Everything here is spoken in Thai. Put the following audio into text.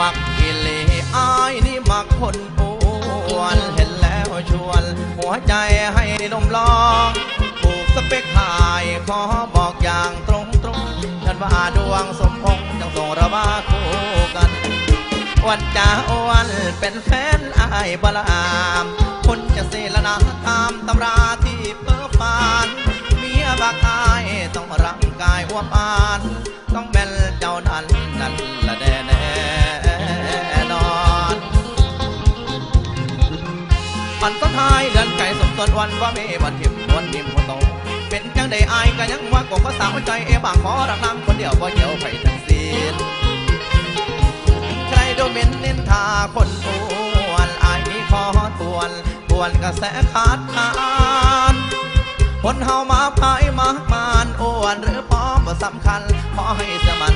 มักกิเลอายนี่มักคนอ้วนเห็นแล้วชวน หัวใจให้นมลองถูกสเปคหายขอบอกอย่างตรงตรงฉันว่าดวงสมพงษ์จังส่งรามาคู่กันวันจ้าอ้วนเป็นแฟนอายบลามคนจะเสลนาตามตำราที่เพ้อฝันเมียบักอายต้องร่างกายอวบอานต้องแม่นเจ้านั้น มันต้นท้ายเดือนไก่สมสดวันว่ามีวันทิมวันทิมคนโตเป็นจังได้อายก็ยังว่าก็ก็สาวใจเอบางขอรักนางคนเดียวบ่เหี่ยวไปทั้งสิ้นใครดูหมิ่นนินทาคนอ้วนอายนี่ขอทวนทวนกระแสขาดขานคนเฮามาพายมากมานอ้วนหรือพร้อมบ่สำคัญขอให้เสยมัน